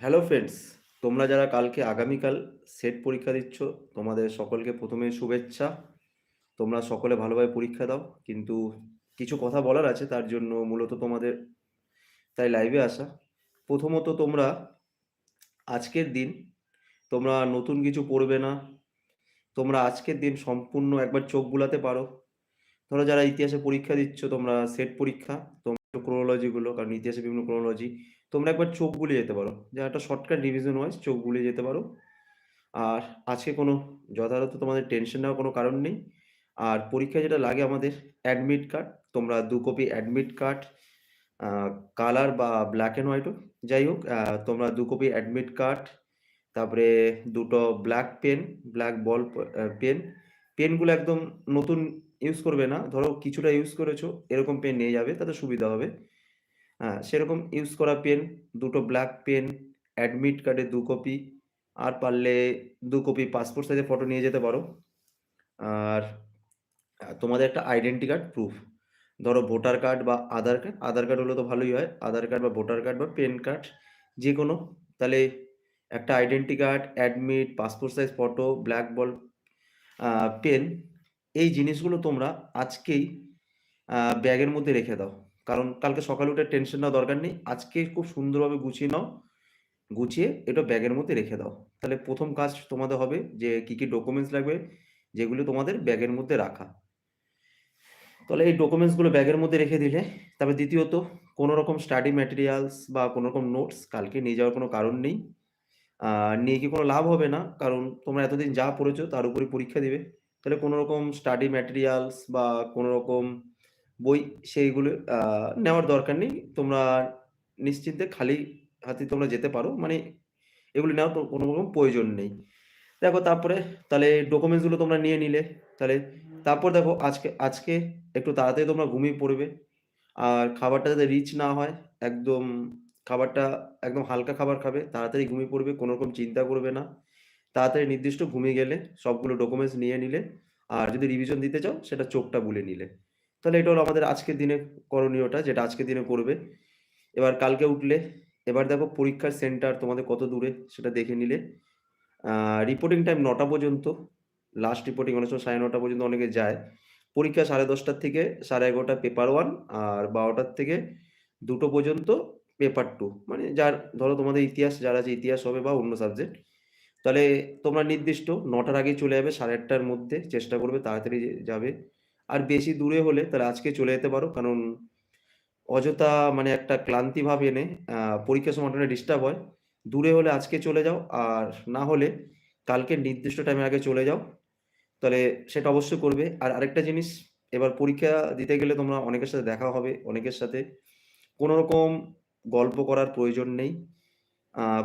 Hello friends তোমরা যারা কালকে আগামীকাল সেট পরীক্ষা দিচ্ছ, তোমাদের সকলকে প্রথমে শুভেচ্ছা। তোমরা সকলে ভালোভাবে পরীক্ষা দাও, কিন্তু কিছু কথা বলার আছে, তার জন্য মূলত তোমাদের তাই লাইভে আসা। প্রথমত তোমরা আজকের দিন, তোমরা নতুন কিছু পড়বে না। তোমরা আজকের দিন সম্পূর্ণ একবার চোখ বুলাতে পারো। ধরো যারা ইতিহাসে পরীক্ষা দিচ্ছ, তোমরা সেট পরীক্ষা, তোমরা ক্রোনোলজিগুলো কারণ ইতিহাসে বিভিন্ন ক্রোনোলজি তোমরা একবার চোখ বুলিয়ে যেতে পারো। যা একটা শর্টকাট রিভিশন ওয়াইজ চোখ বুলিয়ে যেতে পারো। আর আজকে কোনো যথাযথ তোমাদের টেনশন নেওয়ার কোনো কারণ নেই। আর পরীক্ষায় যেটা লাগে আমাদের অ্যাডমিট কার্ড তোমরা দু কপি অ্যাডমিট কার্ড কালার বা ব্ল্যাক অ্যান্ড হোয়াইটও যাই হোক তোমরা দু কপি অ্যাডমিট কার্ড তারপরে দুটো black pen black ball pen পেনগুলো একদম নতুন ইউজ করবে না। ধরো কিছুটা ইউজ করেছ, এরকম পেন নিয়ে যাবে, তাতে সুবিধা হবে। হ্যাঁ সেরকম ইউজ করা পেন দুটো ব্ল্যাক পেন অ্যাডমিট কার্ডের দু কপি আর পারলে দু কপি পাসপোর্ট সাইজের ফটো নিয়ে যেতে পারো। আর তোমাদের একটা আইডেন্টি কার্ড প্রুফ ধরো ভোটার কার্ড বা আধার কার্ড আধার কার্ড হলে তো ভালোই হয়। আধার কার্ড বা ভোটার কার্ড বা পেন কার্ড যে কোনো তাহলে একটা identity card admit passport size photo black ball pen এই জিনিসগুলো তোমরা আজকেই ব্যাগের মধ্যে রেখে দাও। কারণ কালকে সকালে উঠে টেনশন নেওয়া দরকার নেই। আজকে খুব সুন্দরভাবে গুছিয়ে নাও। গুছিয়ে এটা ব্যাগের মধ্যে রেখে দাও। তাহলে প্রথম কাজ তোমাদের হবে যে কি কি ডকুমেন্টস লাগবে যেগুলো তোমাদের ব্যাগের মধ্যে রাখা। তাহলে এই ডকুমেন্টসগুলো ব্যাগের মধ্যে রেখে দিলে, তারপরে দ্বিতীয়ত কোনো রকম স্টাডি ম্যাটেরিয়ালস বা কোনো রকম নোটস কালকে নিয়ে যাওয়ার কোনো কারণ নেই। নিয়ে কি কোনো লাভ হবে না? কারণ তোমরা এতদিন যা পড়েছো তার উপরে পরীক্ষা দিবে। তাহলে কোনো রকম স্টাডি ম্যাটেরিয়ালস বা কোনো রকম বই সেইগুলো নেওয়ার দরকার নেই। তোমরা নিশ্চিন্তে খালি হাতে তোমরা যেতে পারো। মানে এগুলো নেওয়ার কোনো রকম প্রয়োজন নেই। দেখো তারপরে, তাহলে ডকুমেন্টসগুলো তোমরা নিয়ে নিলে। তাহলে তারপর দেখো আজকে আজকে একটু তাড়াতাড়ি তোমরা ঘুমিয়ে পড়বে। আর খাবারটা যাতে রিচ না হয়, একদম খাবারটা একদম হালকা খাবার খাবে, তাড়াতাড়ি ঘুমিয়ে পড়বে, কোনো রকম চিন্তা করবে না। তাড়াতাড়ি নির্দিষ্ট ঘুমিয়ে গেলে সবগুলো ডকুমেন্টস নিয়ে নিলে। আর যদি রিভিশন দিতে চাও, সেটা চোখটা বুলে নিলে। তাহলে এটা হলো আমাদের আজকের দিনে করণীয়টা, যেটা আজকের দিনে করবে। এবার কালকে উঠলে, এবার দেখো পরীক্ষার সেন্টার তোমাদের কত দূরে সেটা দেখে নিলে। রিপোর্টিং টাইম নটা পর্যন্ত লাস্ট রিপোর্টিং অনেক সময় সাড়ে নটা পর্যন্ত অনেকে যায়। পরীক্ষা সাড়ে দশটার থেকে সাড়ে এগারোটা পেপার ওয়ান আর বারোটার থেকে দুটো পর্যন্ত পেপার টু মানে যার, ধরো তোমাদের ইতিহাস, যারা আছে ইতিহাস হবে বা অন্য সাবজেক্ট তাহলে তোমরা নির্দিষ্ট নটার আগেই চলে যাবে, সাড়ে আটটার মধ্যে চেষ্টা করবে, তাড়াতাড়ি যাবে। আর বেশি দূরে হলে তাহলে আজকে চলে যেতে পারো। কারণ অযথা মানে একটা ক্লান্তি ভাব এনে পরীক্ষার সময় ডিস্টার্ব হয়। দূরে হলে আজকে চলে যাও, আর না হলে কালকে নির্দিষ্ট টাইমের আগে চলে যাও। তাহলে সেটা অবশ্যই করবে। আর আরেকটা জিনিস, এবার পরীক্ষা দিতে গেলে তোমরা অনেকের সাথে দেখা হবে, অনেকের সাথে কোনো রকম গল্প করার প্রয়োজন নেই।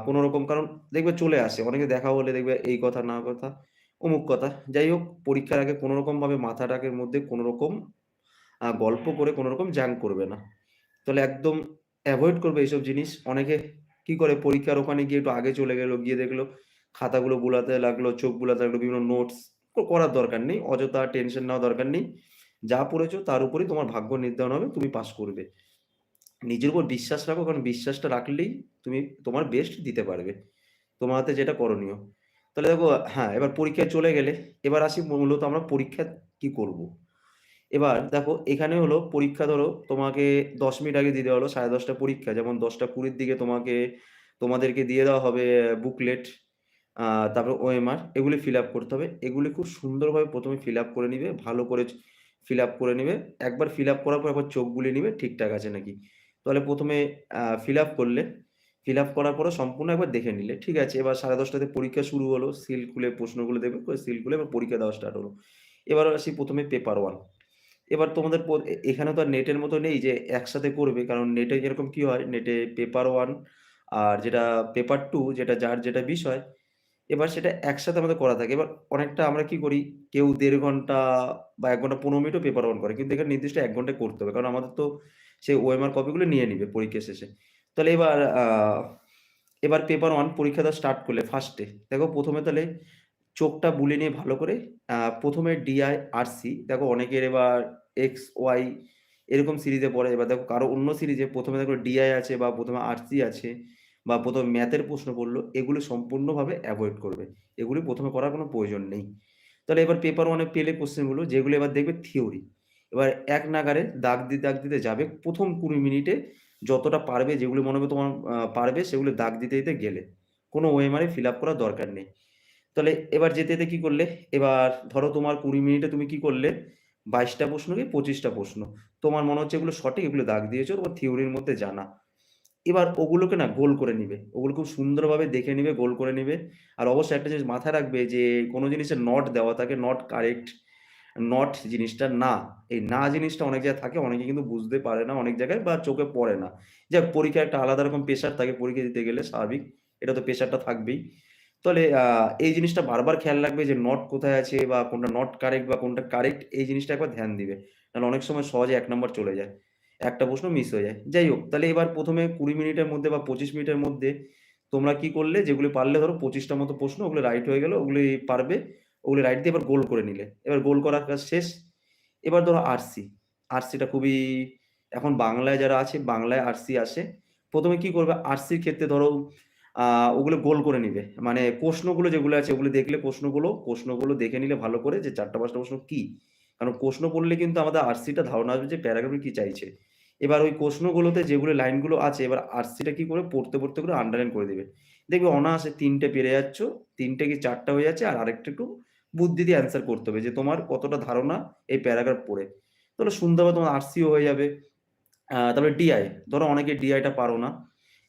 কোনো রকম কারণ, দেখবে চলে আসে। অনেকে দেখা হলে দেখবে এই কথা, না কথা। অমুক কথা। যাই হোক, পরীক্ষার আগে কোনো ভাবে মাথাটাকের মধ্যে কোনো রকম গল্প করে কোনো রকম জ্যাং করবে না। তাহলে একদম অ্যাভয়েড করবে এইসব জিনিস। অনেকে কি করে, পরীক্ষার ওখানে গিয়ে একটু আগে চলে গেলো, গিয়ে দেখল, খাতাগুলো বুলাতে লাগল, চোখ বুলাতে লাগল, বিভিন্ন নোটস করার দরকার নেই, অযথা টেনশন নেওয়ার দরকার নেই। যা পড়েছো তার উপরেই তোমার ভাগ্য নির্ধারণ হবে, তুমি পাস করবে। নিজের উপর বিশ্বাস রাখো, কারণ বিশ্বাসটা রাখলেই তুমি তোমার বেস্ট দিতে পারবে। তোমার হাতে যেটা করণীয়। তাহলে দেখো হ্যাঁ এবার পরীক্ষায় চলে গেলে, এবার আসি মূলত আমরা পরীক্ষা কি করব। এবার দেখো, এখানে হলো পরীক্ষা ধরো, তোমাকে দশ মিনিট আগে দিয়ে দেওয়া হলো সাড়ে দশটা পরীক্ষা, যেমন দশটা কুড়ির দিকে তোমাকে, তোমাদেরকে দিয়ে দেওয়া হবে বুকলেট তারপরে ওএমআর এগুলি ফিল আপ করতে হবে। এগুলি খুব সুন্দরভাবে প্রথমে ফিল আপ করে নিবে, ভালো করে ফিল আপ করে নিবে। একবার ফিল আপ করার পর, একবার চোখ বুলিয়ে নিবে, ঠিকঠাক আছে নাকি? তাহলে প্রথমে ফিল আপ করলে ফিল আপ করার পরে সম্পূর্ণ একবার দেখে নিলে, ঠিক আছে? এবার সাড়ে দশটাতে পরীক্ষা শুরু হলো সিল খুলে প্রশ্নগুলো দেবে সিল খুলে এবার পরীক্ষা দেওয়া স্টার্ট হলো। এবার আসি প্রথমে পেপার ওয়ান এবার তোমাদের এখানে তো আর নেটের মতো নেই যে একসাথে করবে, কারণ নেটে যেরকম কি হয়? নেটে পেপার ওয়ান আর যেটা পেপার টু যেটা যার যেটা বিষয়, এবার সেটা একসাথে আমাদের করা থাকে। এবার অনেকটা আমরা কি করি? কেউ দেড় ঘণ্টা বা এক ঘণ্টা পনেরো মিনিটও পেপার ওয়ান করে, কিন্তু এখানে নির্দিষ্ট এক ঘন্টায় করতে হবে, কারণ আমাদের তো সেই ওএমআর কপিগুলো নিয়ে নিবে পরীক্ষা শেষে। তাহলে এবার এবার পেপার ওয়ান পরীক্ষাটা স্টার্ট করলে ফার্স্টে দেখো প্রথমে তাহলে চোখটা বুলে নিয়ে ভালো করে প্রথমে ডিআই আর সি দেখো অনেকের এবার এক্স ওয়াই এরকম সিরিজে পড়ে। এবার দেখো কারও অন্য সিরিজে প্রথমে দেখো ডিআই আছে বা প্রথমে আর সি আছে বা প্রথমে ম্যাথের প্রশ্ন পড়ল, এগুলো সম্পূর্ণভাবে অ্যাভয়েড করবে। এগুলি প্রথমে করার কোনো প্রয়োজন নেই। তাহলে এবার পেপার ওয়ানে পেলে কোশ্চেনগুলো যেগুলো এবার দেখবে থিওরি এবার এক নাগারে দাগ দিতে দাগ দিতে যাবে প্রথম কুড়ি মিনিটে যতটা পারবে, যেগুলো মনে হবে তোমার পারবে, সেগুলো দাগ দিতে দিতে গেলে। কোনো ওএমআরে ফিল আপ করার দরকার নেই। তাহলে এবার যেতে যেতে কী করলে? এবার ধরো তোমার কুড়ি মিনিটে তুমি কি করলে? বাইশটা প্রশ্ন কি? পঁচিশটা প্রশ্ন। তোমার মনে হচ্ছে এগুলো সঠিক, এগুলো দাগ দিয়েছ, তোমার থিওরির মধ্যে জানা। এবার ওগুলোকে না গোল করে নিবে। ওগুলো খুব সুন্দরভাবে দেখে নিবে, গোল করে নিবে। আর অবশ্যই একটা জিনিস মাথায় রাখবে যে, কোনো জিনিসের নট দেওয়া থাকে নট কারেক্ট নট জিনিসটা না। এই না জিনিসটা অনেক জায়গায় থাকে, অনেকে কিন্তু বুঝতে পারে না, অনেক জায়গায় বা চোখে পড়ে না। যাক পরীক্ষা একটা আলাদা রকম প্রেশার থাকে, পরীক্ষা দিতে গেলে স্বাভাবিক, এটা তো প্রেশারটা থাকবেই। তাহলে এই জিনিসটা বারবার খেয়াল রাখবে যে নট কোথায় আছে বা কোনটা নট কারেক্ট বা কোনটা কারেক্ট এই জিনিসটা একবার ধ্যান দিবে। নাহলে অনেক সময় সহজে এক নম্বর চলে যায়। একটা প্রশ্ন মিস হয়ে যায়। যাই হোক, তাহলে এবার প্রথমে কুড়ি মিনিটের মধ্যে বা পঁচিশ মিনিটের মধ্যে তোমরা কি করলে? যেগুলি পারলে ধরো পঁচিশটা মতো প্রশ্ন, ওগুলো রাইট হয়ে গেল, ওগুলি পারবে। ওগুলি রাইট দিয়ে এবার গোল করে নিলে। এবার গোল করার কাজ শেষ। এবার ধরো আরসি আরসিটা খুবই, এখন বাংলায় যারা আছে, বাংলায় আরসি আসে, প্রথমে কি করবে? আরসির ক্ষেত্রে ধরো ওগুলো গোল করে নিবে। মানে প্রশ্নগুলো যেগুলো আছে, ওগুলো দেখলে প্রশ্নগুলো প্রশ্নগুলো দেখে নিলে ভালো করে যে চারটা পাঁচটা প্রশ্ন কি? কারণ প্রশ্ন পড়লে কিন্তু আমাদের আরসিটা ধারণা আসবে যে প্যারাগ্রাফে কি চাইছে। এবার ওই প্রশ্নগুলোতে যেগুলো লাইনগুলো আছে, এবার আরসিটা কি করে? পড়তে পড়তে করে আন্ডারলাইন করে দেবে। দেখবে অনায়াসে তিনটে পেরে যাচ্ছ, তিনটে কি চারটা হয়ে যাচ্ছে, আর আরেকটা একটু বুদ্ধি দিয়ে অ্যান্সার করতে হবে যে তোমার কতটা ধারণা এই প্যারাগ্রাফ পড়ে। তাহলে সুন্দরভাবে তোমার আরসিও হয়ে যাবে। তারপরে ডিআই ধরো অনেকে ডিআইটা পারো না।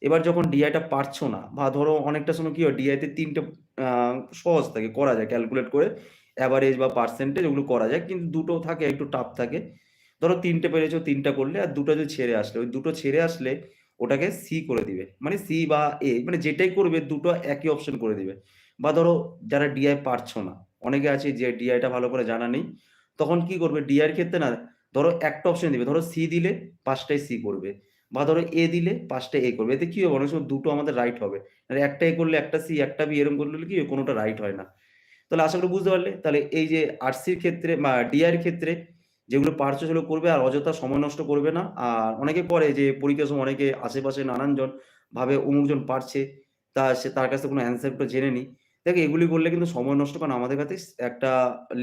এবার যখন ডিআইটা পারছ না, বা ধরো অনেকটা সময় কি হয় ডিআইতে তিনটে সহজ থাকে, করা যায় ক্যালকুলেট করে অ্যাভারেজ বা পার্সেন্টেজ ওগুলো করা যায়, কিন্তু দুটো থাকে, একটু টাফ থাকে। ধরো তিনটে পেরেছ, তিনটা করলে, আর দুটো যদি ছেড়ে আসলে, ওই দুটো ছেড়ে আসলে ওটাকে সি করে দিবে। মানে সি বা এ মানে যেটাই করবে, দুটো একই অপশন করে দিবে। বা ধরো যারা ডিআই পারছ না অনেকে আছে যে ডিআইটা ভালো করে জানা নেই, তখন কি করবে? ডিআইয়ের ক্ষেত্রে না, ধরো একটা অপশন দিবে, ধরো সি দিলে পাঁচটাই সি করবে, বা ধরো এ দিলে পাঁচটা এ করবে, এতে কি হবে? অনেক সময় দুটো আমাদের রাইট হবে। আর একটা এ করলে একটা সি একটা বি এরকম করলে কি কোনোটা রাইট হয় না। তাহলে আশা করি বুঝতে পারলে, তাহলে এই যে আরসির ক্ষেত্রে বা ডিআইয়ের ক্ষেত্রে যেগুলো পারছ সেগুলো করবে আর অযথা সময় নষ্ট করবে না, আর অনেকে করে যে পরীক্ষার সময় অনেকে আশেপাশে নানানজন ভাবে অমুকজন পারছে, তা সে, তার কাছে কোনো অ্যান্সারটা জেনে নি। দেখো, এগুলি করলে কিন্তু সময় নষ্ট, কারণ আমাদের কাছে একটা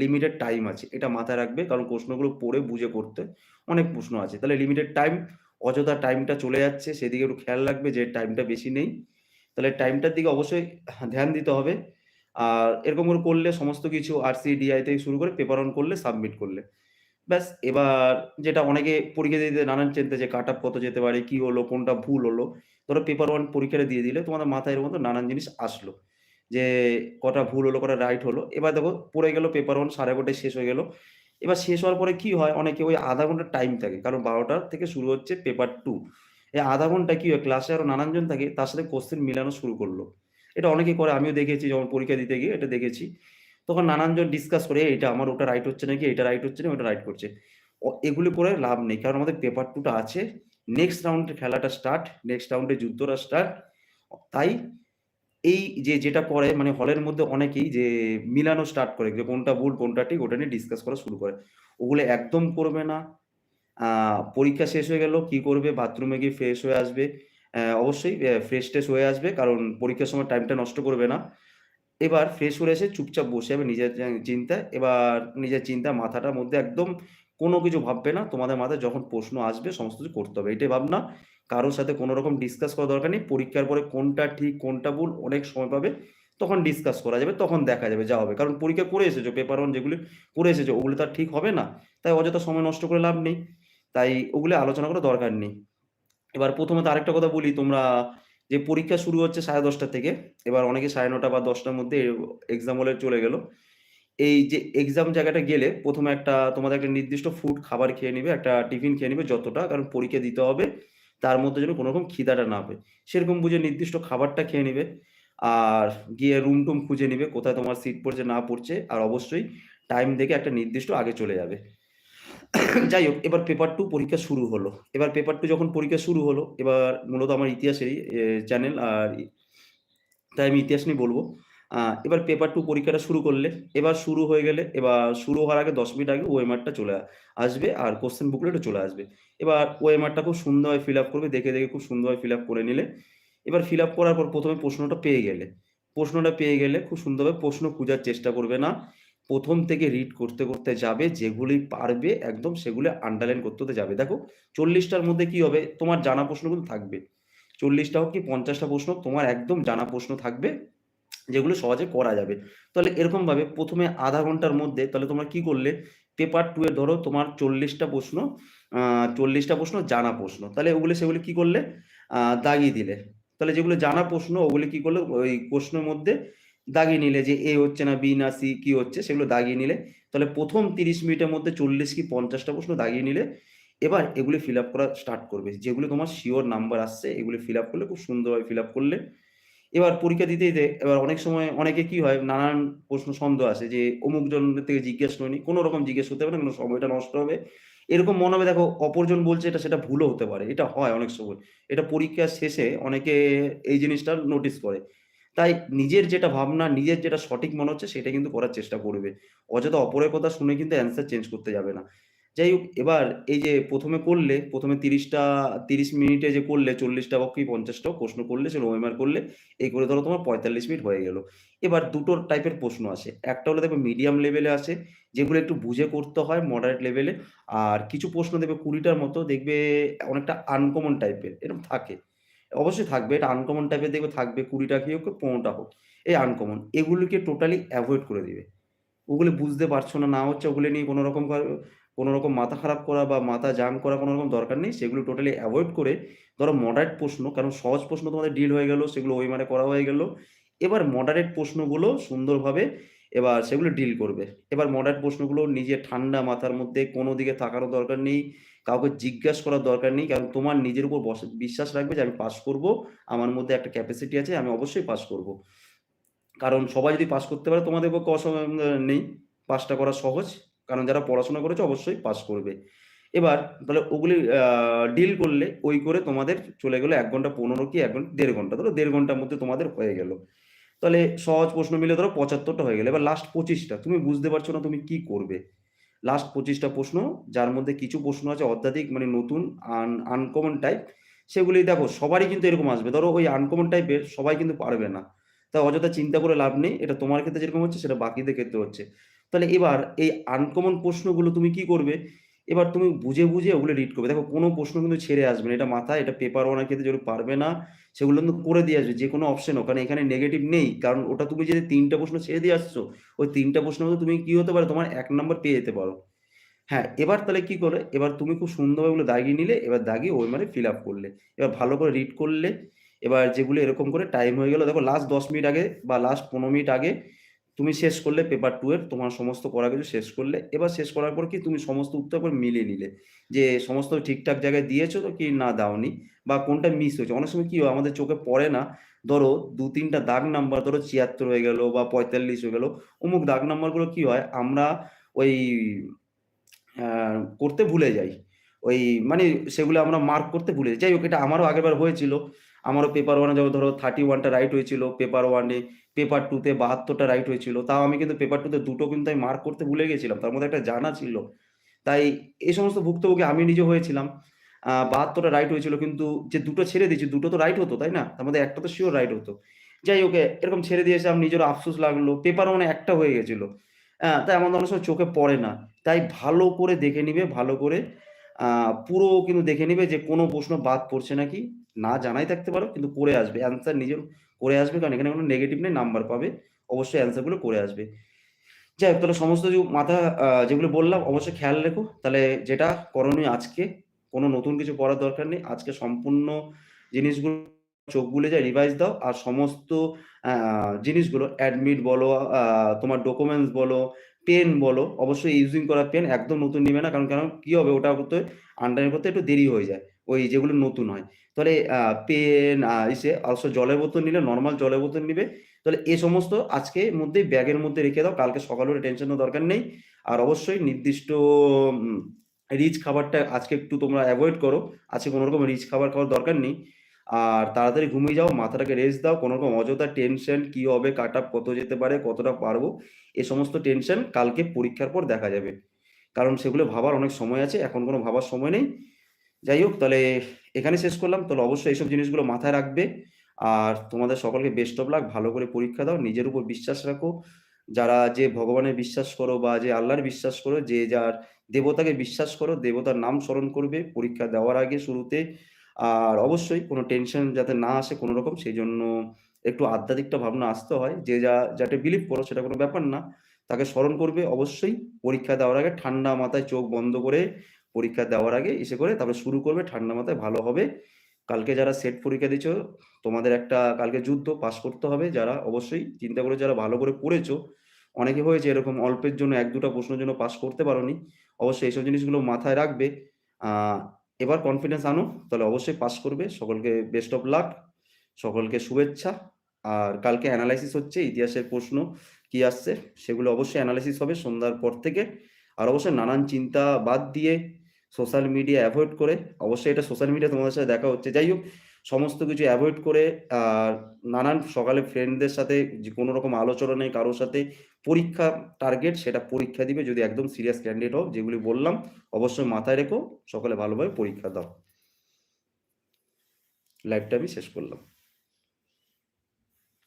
লিমিটেড টাইম আছে। এটা মাথায় রাখবে, কারণ প্রশ্নগুলো পড়ে, বুঝে, করতে অনেক প্রশ্ন আছে। তাহলে লিমিটেড টাইম অযথা টাইমটা চলে যাচ্ছে, সেদিকে একটু খেয়াল রাখবে যে টাইমটা বেশি নেই। তাহলে টাইমটার দিকে অবশ্যই ধ্যান দিতে হবে। আর এরকম করে করলে সমস্ত কিছু আরসি ডিআই থেকে শুরু করে পেপার অন করলে সাবমিট করলে। ব্যাস, এবার যেটা অনেকে পরীক্ষা দিতে নানান চিন্তা যে কাট আপ কত যেতে পারে, কি হলো, কোনটা ভুল হলো, ধরো পেপার ওয়ান পরীক্ষাটা দিয়ে দিলে তোমাদের মাথায় এর মতো নানান জিনিস আসলো। যে কটা ভুল হলো, কটা রাইট হলো। এবার দেখো, পড়ে গেল পেপার ওয়ান সাড়ে এগারোটায় শেষ হয়ে গেল। এবার শেষ হওয়ার পরে কি হয়? অনেকে ওই আধা ঘণ্টা টাইম থাকে, কারণ বারোটার থেকে শুরু হচ্ছে পেপার টু এই আধা ঘণ্টা কি হয়? ক্লাসে আরও নানানজন থাকে, তার সাথে কোশ্চেন মিলানো শুরু করল। এটা অনেকে করে, আমিও দেখেছি যখন পরীক্ষা দিতে গিয়ে এটা দেখেছি। তখন নানানজন ডিসকাস করে এটা আমার ওটা রাইট হচ্ছে নাকি? এটা রাইট হচ্ছে না ওটা রাইট করছে। এগুলি করে লাভ নেই, কারণ আমাদের পেপার টুটা আছে। নেক্সট রাউন্ডের খেলাটা স্টার্ট নেক্সট রাউন্ডে যুদ্ধটা স্টার্ট তাই এই যে, যেটা করে মানে হলের মধ্যে অনেকেই যে, মিলানো স্টার্ট করে যে, কোনটা ভুল, কোনটা ঠিক, ওটা নিয়ে ডিসকাস করা শুরু করে। ওগুলো একদম করবে না। পরীক্ষা শেষ হয়ে গেল, কি করবে? বাথরুমে গিয়ে ফ্রেশ হয়ে আসবে। অবশ্যই ফ্রেশ টেশ হয়ে আসবে, কারণ পরীক্ষার সময় টাইমটা নষ্ট করবে না। এবার ফ্রেশ হয়ে এসে চুপচাপ বসে যাবে নিজের চিন্তায় এবার নিজের চিন্তা মাথাটার মধ্যে একদম কোনো কিছু ভাববে না। তোমাদের মাথায় যখন প্রশ্ন আসবে, সমস্ত কিছু করতে হবে। এটাই ভাবনা। কারোর সাথে কোনো রকম ডিসকাস করা দরকার নেই, পরীক্ষার পরে কোনটা ঠিক, কোনটা ভুল, অনেক সময় পাবে, তখন ডিসকাস করা যাবে, তখন দেখা যাবে যা হবে। কারণ পরীক্ষা করে এসেছ পেপার ওয়ান যেগুলি করে এসেছ, ওগুলো তো ঠিক হবে না। তাই অযথা সময় নষ্ট করে লাভ নেই। তাই ওগুলো আলোচনা করার দরকার নেই। এবার প্রথমে তো আরেকটা কথা বলি, তোমরা যে পরীক্ষা শুরু হচ্ছে সাড়ে দশটা থেকে, এবার অনেকে সাড়ে নটা বা দশটার মধ্যে এক্সাম হলে চলে গেল। এই যে এক্সাম জায়গাটা গেলে প্রথমে একটা তোমাদের একটা নির্দিষ্ট ফুড খাবার খেয়ে নিবে, একটা টিফিন খেয়ে নিবে যতটা, কারণ পরীক্ষা দিতে হবে। তার মধ্যে যেন কোনো রকম খিদাটা না হবে সেরকম বুঝে নির্দিষ্ট খাবারটা খেয়ে নিবে আর গিয়ে রুম টুম খুঁজে নিবে কোথায় তোমার সিট পড়ছে, না পড়ছে আর অবশ্যই টাইম দেখে একটা নির্দিষ্ট আগে চলে যাবে। যাই হোক, এবার পেপার টু পরীক্ষা শুরু হলো। এবার পেপার টু যখন পরীক্ষা শুরু হলো, এবার মূলত আমার ইতিহাসেরই চ্যানেল আর তাই আমি ইতিহাস নিয়ে বলব। এবার পেপার টু পরীক্ষাটা শুরু করলে, এবার শুরু হয়ে গেলে, এবার শুরু হওয়ার আগে দশ মিনিট আগে ওএমআরটা চলে আসবে আর কোশ্চেন বুকলেটও চলে আসবে। এবার ওএমআরটা খুব সুন্দরভাবে ফিল আপ করবে, দেখে দেখে খুব সুন্দরভাবে ফিল আপ করে নিলে। এবার ফিল আপ করার পর প্রথমে প্রশ্নটা পেয়ে গেলে। প্রশ্নটা পেয়ে গেলে খুব সুন্দরভাবে প্রশ্ন খোঁজার চেষ্টা করবে না। প্রথম থেকে রিড করতে করতে যাবে, যেগুলি পারবে একদম সেগুলি আন্ডারলাইন করতে যাবে। দেখো, চল্লিশটার মধ্যে কি হবে? তোমার জানা প্রশ্নগুলো থাকবে। চল্লিশটা হোক কি পঞ্চাশটা প্রশ্ন, তোমার একদম জানা প্রশ্ন থাকবে। যেগুলো সহজে করা যাবে। তাহলে এরকমভাবে প্রথমে আধা ঘণ্টার মধ্যে তাহলে তোমরা কি করলে? পেপার টু এ ধরো তোমার চল্লিশটা প্রশ্ন চল্লিশটা প্রশ্ন, জানা প্রশ্ন। তাহলে ওগুলো সেগুলো কি করলে? দাগিয়ে দিলে। তাহলে যেগুলো জানা প্রশ্ন, ওগুলো কি করলে? ওই প্রশ্নের মধ্যে দাগিয়ে নিলে যে এ হচ্ছে না বি না সি কি হচ্ছে, সেগুলো দাগিয়ে নিলে। তাহলে প্রথম তিরিশ মিনিটের মধ্যে চল্লিশ কি পঞ্চাশটা প্রশ্ন দাগিয়ে নিলে, এবার এগুলি ফিল আপ করা স্টার্ট করবে। যেগুলো তোমার শিওর নাম্বার আসছে, এগুলি ফিল আপ করলে খুব সুন্দরভাবে ফিল আপ করলে এবার পরীক্ষা দিতে দিতে এবার অনেক সময় অনেকে কি হয়, নানান প্রশ্ন সন্দেহ আসে যে অমুক জনের থেকে জিজ্ঞেস করিনি, কোনো রকম জিজ্ঞেস হবে না, কোনো সময়টা নষ্ট হবে। এরকম মনে হবে দেখো, অপরজন বলছে এটা, সেটা ভুলও হতে পারে, এটা হয় অনেক সময়। এটা পরীক্ষার শেষে অনেকে এই জিনিসটা নোটিস করে। তাই নিজের যেটা ভাবনা, নিজের যেটা সঠিক মনে হচ্ছে, সেটা কিন্তু করার চেষ্টা করবে। অযথা অপরের কথা শুনে কিন্তু অ্যান্সার চেঞ্জ করতে যাবে না। যাই হোক, এবার এই যে প্রথমে করলে, প্রথমে তিরিশটা, তিরিশ মিনিটে যে করলে, চল্লিশটা বা কি পঞ্চাশটা প্রশ্ন করলে সেটা ওয়েমার করলে, এই করে ধরো তোমার পঁয়তাল্লিশ মিনিট হয়ে গেল। এবার দুটো টাইপের প্রশ্ন আসে। একটা হলো দেখবে মিডিয়াম লেভেলে আসে, যেগুলো একটু বুঝে করতে হয় মডারেট লেভেলে আর কিছু প্রশ্ন দেখবে কুড়িটার মতো দেখবে অনেকটা আনকমন টাইপের এরকম থাকে। অবশ্যই থাকবে, এটা আনকমন টাইপের দেখবে থাকবে, কুড়িটা কি হোক, পনেরোটা হোক, এই আনকমন এগুলিকে টোটালি অ্যাভয়েড করে দিবে। ওগুলো বুঝতে পারছ না না হচ্ছে ওগুলো নিয়ে কোনো রকম কোনো রকম মাথা খারাপ করা বা মাথা জাম করা কোনো রকম দরকার নেই। সেগুলো টোটালি অ্যাভয়েড করে ধরো মডারেট প্রশ্ন, কারণ সহজ প্রশ্ন তোমাদের ডিল হয়ে গেল, সেগুলো ওই মানে করা হয়ে গেল। এবার মডারেট প্রশ্নগুলো সুন্দরভাবে এবার সেগুলো ডিল করবে। এবার মডারেট প্রশ্নগুলো নিজে ঠান্ডা মাথার মধ্যে কোনো দিকে থাকারও দরকার নেই, কাউকে জিজ্ঞাসা করার দরকার নেই, কারণ তোমার নিজের উপর বিশ্বাস রাখবে যে আমি পাস করব, আমার মধ্যে একটা ক্যাপাসিটি আছে, আমি অবশ্যই পাস করব। কারণ সবাই যদি পাস করতে পারে, তোমাদের পক্ষে অসম নেই। পাসটা করা সহজ। কারণ যারা পড়াশোনা করেছে অবশ্যই পাস করবে। এবার তাহলে ওগুলি ডিল করলে ওই করে তোমাদের চলে গেলো এক ঘণ্টা পনেরো কি, এক ঘণ্টা, দেড় ঘণ্টা, ধরো দেড় ঘণ্টার মধ্যে তোমাদের হয়ে গেল। তাহলে সহজ প্রশ্ন মিলে ধরো পঁচাত্তরটা হয়ে গেলো। এবার লাস্ট পঁচিশটা, তুমি বুঝতে পারছ না তুমি কি করবে? লাস্ট পঁচিশটা প্রশ্ন, যার মধ্যে কিছু প্রশ্ন আছে অত্যাধিক মানে নতুন, আন আনকমন টাইপ সেগুলি দেখো, সবারই কিন্তু এরকম আসবে। ধরো ওই আনকমন টাইপের সবাই কিন্তু পারবে না। তা অযথা চিন্তা করে লাভ নেই। এটা তোমার ক্ষেত্রে যেরকম হচ্ছে, সেটা বাকিদের ক্ষেত্রে হচ্ছে। তাহলে এবার এই আনকমন প্রশ্নগুলো তুমি কি করবে? এবার তুমি বুঝে বুঝে ওগুলো রিড করবে। দেখো, কোনো প্রশ্ন কিন্তু ছেড়ে আসবে না। এটা মাথায়, এটা পেপার ওনার ক্ষেত্রে যেগুলো পারবে না, সেগুলো কিন্তু করে দিয়ে আসবে, যে কোনো অপশন ওখানে এখানে নেগেটিভ নেই। কারণ ওটা তুমি যদি তিনটা প্রশ্ন ছেড়ে দিয়ে আসছো, ওই তিনটা প্রশ্ন তুমি কি হতে পারো? তোমার এক নম্বর পেয়ে যেতে পারো। হ্যাঁ এবার তাহলে কি করে এবার তুমি খুব সুন্দরভাবে ওগুলো দাগিয়ে নিলে, এবার দাগিয়ে ওই মানে ফিল আপ করলে। এবার ভালো করে রিড করলে, এবার যেগুলো এরকম করে টাইম হয়ে গেল। দেখো লাস্ট দশ মিনিট আগে বা লাস্ট পনেরো মিনিট আগে তুমি শেষ করলে পেপার টু এর তোমার সমস্ত করা কিছু শেষ করলে, এবার শেষ করার পর কি তুমি সমস্ত উত্তর করে মিলিয়ে নিলে? যে সমস্ত ঠিকঠাক জায়গায় দিয়েছ তো কি না দাওনি? বা কোনটা মিস হয়েছে? অনেক সময় কি হয়, আমাদের চোখে পড়ে না, ধরো দু তিনটা দাগ নাম্বার ধরো ছিয়াত্তর হয়ে গেল বা পঁয়তাল্লিশ হয়ে গেল, অমুক দাগ নাম্বারগুলো কি হয়, আমরা ওই করতে ভুলে যাই। ওই মানে সেগুলো আমরা মার্ক করতে ভুলে যাই। যাই হোক, এটা আমারও আগেরবার হয়েছিল। আমারও পেপার ওয়ানে যখন ধরো থার্টি ওয়ানটা রাইট হয়েছিল পেপার ওয়ানে পেপার টুতে বাহাত্তরটা রাইট হয়েছিল। তাও আমি কিন্তু পেপার টুতে দুটো কিন্তু আমি মার্ক করতে ভুলে গেছিলাম, তার মধ্যে একটা জানা ছিল। তাই এই সমস্ত ভুক্তভোগী আমি নিজে হয়েছিলাম। বাহাত্তরটা রাইট হয়েছিল কিন্তু যে দুটো ছেড়ে দিয়েছি, দুটো তো রাইট হতো, তাই না? তার মধ্যে একটা তো শিওর রাইট হতো। যাই ওকে এরকম ছেড়ে দিয়েছিলাম নিজের আফসোস লাগল পেপার ওয়ানে একটা হয়ে গেছিল। হ্যাঁ তাই আমাদের অনেক সময় চোখে পড়ে না। তাই ভালো করে দেখে নিবে, ভালো করে পুরো কিন্তু দেখে নিবে যে কোনো প্রশ্ন বাদ পড়ছে নাকি। না জানাই থাকতে পারো, কিন্তু করে আসবে। অ্যান্সার নিজের করে আসবে, কারণ এখানে কোনো নেগেটিভ নেই নাম্বার পাবে, অবশ্যই অ্যান্সারগুলো করে আসবে। যাই হোক, তাহলে সমস্ত যে মাথা যেগুলো বললাম, অবশ্যই খেয়াল রেখো। তাহলে যেটা করণীয় আজকে, কোনো নতুন কিছু পড়ার দরকার নেই। আজকে সম্পূর্ণ জিনিসগুলো চোখ বুলে যায় রিভাইজ দাও, আর সমস্ত জিনিসগুলো অ্যাডমিট বলো তোমার ডকুমেন্টস বলো পেন বলো, অবশ্যই ইউজিং করা পেন একদম নতুন নিবে না, কারণ কারণ কি হবে, ওটা করতে আন্ডারলাইন করতে একটু দেরি হয়ে যায়। ওই যেগুলো নতুন হয়। তাহলে পেন ইসে অবশ্য জলের বোতল নিলে নর্মাল জলের বোতল নিবে। তাহলে এ সমস্ত আজকে মধ্যে ব্যাগের মধ্যে রেখে দাও। কালকে সকালে টেনশনের দরকার নেই। আর অবশ্যই নির্দিষ্ট রিচ খাবারটা আজকে একটু তোমরা অ্যাভয়েড করো। আজকে কোনো রকম রিচ খাবার খাওয়ার দরকার নেই। আর তাড়াতাড়ি ঘুমিয়ে যাও, মাথাটাকে রেস্ট দাও। কোনো রকম অযথা টেনশন কি হবে কাট আপ কত যেতে পারে, কতটা পারব, এ সমস্ত টেনশন কালকে পরীক্ষার পর দেখা যাবে। কারণ সেগুলো ভাবার অনেক সময় আছে। এখন কোনো ভাবার সময় নেই। যাই হোক তাহলে এখানে শেষ করলাম তাহলে অবশ্যই এইসব জিনিসগুলো মাথায় রাখবে আর তোমাদের সকলকে বেস্ট অফ লাক। ভালো করে পরীক্ষা দাও। নিজের উপর বিশ্বাস রাখো। যারা যে ভগবানের বিশ্বাস করো বা যে আল্লাহর বিশ্বাস করো, যে যার দেবতাকে বিশ্বাস করো, দেবতার নাম স্মরণ করবে পরীক্ষা দেওয়ার আগে শুরুতে। আর অবশ্যই কোনো টেনশন যাতে না আসে কোনো রকম সেই জন্য একটু আধ্যাত্মিকটা ভাবনা আসতে হয়। যে যা যাতে বিলিভ করো সেটা কোনো ব্যাপার না। তাকে স্মরণ করবে অবশ্যই পরীক্ষা দেওয়ার আগে ঠান্ডা মাথায় চোখ বন্ধ করে পরীক্ষা দেওয়ার আগে এসে করে তারপরে শুরু করবে ঠান্ডা মাথায় ভালো হবে। কালকে যারা সেট পরীক্ষা দিচ্ছ তোমাদের একটা কালকে যুদ্ধ পাশ করতে হবে যারা অবশ্যই চিন্তা করে যারা ভালো করে পড়েছো। অনেকে হয়েছে এরকম অল্পের জন্য ১-২ টা প্রশ্নের জন্য পাশ করতে পারোনি। অবশ্যই এইসব জিনিসগুলো মাথায় রাখবে। এবার কনফিডেন্স আনো, তাহলে অবশ্যই পাশ করবে। সকলকে বেস্ট অফ লাক। সকলকে শুভেচ্ছা। আর কালকে অ্যানালাইসিস হচ্ছে, ইতিহাসের প্রশ্ন কি আসছে, সেগুলো অবশ্যই অ্যানালাইসিস হবে সন্ধ্যার পর থেকে। আর অবশ্যই নানান চিন্তা বাদ দিয়ে সোশ্যাল মিডিয়া অ্যাভয়েড করে, অবশ্যই এটা সোশ্যাল মিডিয়া তোমাদের সাথে দেখা হচ্ছে। যাই হোক, সমস্ত কিছু অ্যাভয়েড করে, আর নানান সকালে ফ্রেন্ডদের সাথে যে কোনো রকম আলোচনা নেই কারোর সাথে, পরীক্ষা টার্গেট সেটা পরীক্ষা দিবে যদি একদম সিরিয়াস ক্যান্ডিডেট হও, যেগুলি বললাম, অবশ্যই মাথায় রেখো। সকলে ভালোভাবে পরীক্ষা দাও। লাইভটা আমি শেষ করলাম।